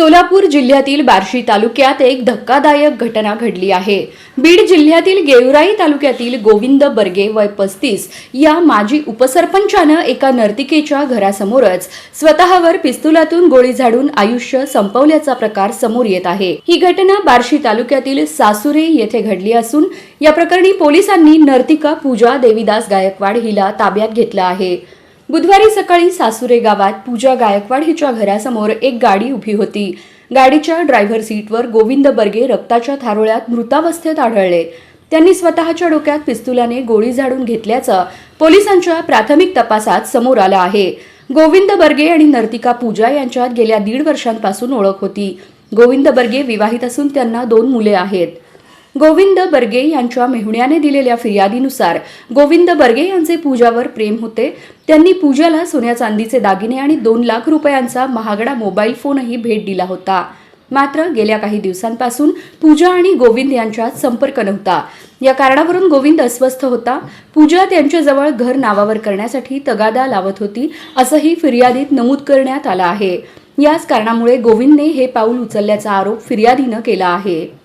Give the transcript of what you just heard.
सोलापूर जिल्ह्यातील बार्शी तालुक्यात एक धक्कादायक घटना घडली आहे. बीड जिल्ह्यातील गेवराई तालुक्यातील गोविंद बर्गे वय पस्तीस या माजी उपसरपंचानं एका नर्तिकेच्या घरासमोरच स्वतःवर पिस्तुलातून गोळी झाडून आयुष्य संपवल्याचा प्रकार समोर येत आहे. ही घटना बार्शी तालुक्यातील सासुरे येथे घडली असून या प्रकरणी पोलिसांनी नर्तिका पूजा देवीदास गायकवाड हिला ताब्यात घेतलं आहे. बुधवारी सकाळी सासुरे गावात पूजा गायकवाड हिच्या घरासमोर एक गाडी उभी होती. गाडीच्या ड्रायव्हर सीटवर गोविंद बर्गे रक्ताच्या थारोळ्यात मृतावस्थेत आढळले. त्यांनी स्वतःच्या डोक्यात पिस्तुलाने गोळी झाडून घेतल्याचं पोलिसांच्या प्राथमिक तपासात समोर आलं आहे. गोविंद बर्गे आणि नर्तिका पूजा यांच्यात गेल्या दीड वर्षांपासून ओळख होती. गोविंद बर्गे विवाहित असून त्यांना दोन मुले आहेत. गोविंद बर्गे यांच्या मेहुण्याने दिलेल्या फिर्यादीनुसार गोविंद बर्गे यांचे पूजावर प्रेम होते. त्यांनी पूजाला सोन्या चांदीचे दागिने आणि दोन लाख रुपयांचा महागडा मोबाईल फोनही भेट दिला होता. मात्र गेल्या काही दिवसांपासून पूजा आणि गोविंद यांच्यात संपर्क नव्हता. या कारणावरून गोविंद अस्वस्थ होता. पूजा त्यांच्याजवळ घर नावावर करण्यासाठी तगादा लावत होती असंही फिर्यादीत नमूद करण्यात आलं आहे. याच कारणामुळे गोविंदने हे पाऊल उचलल्याचा आरोप फिर्यादीनं केला आहे.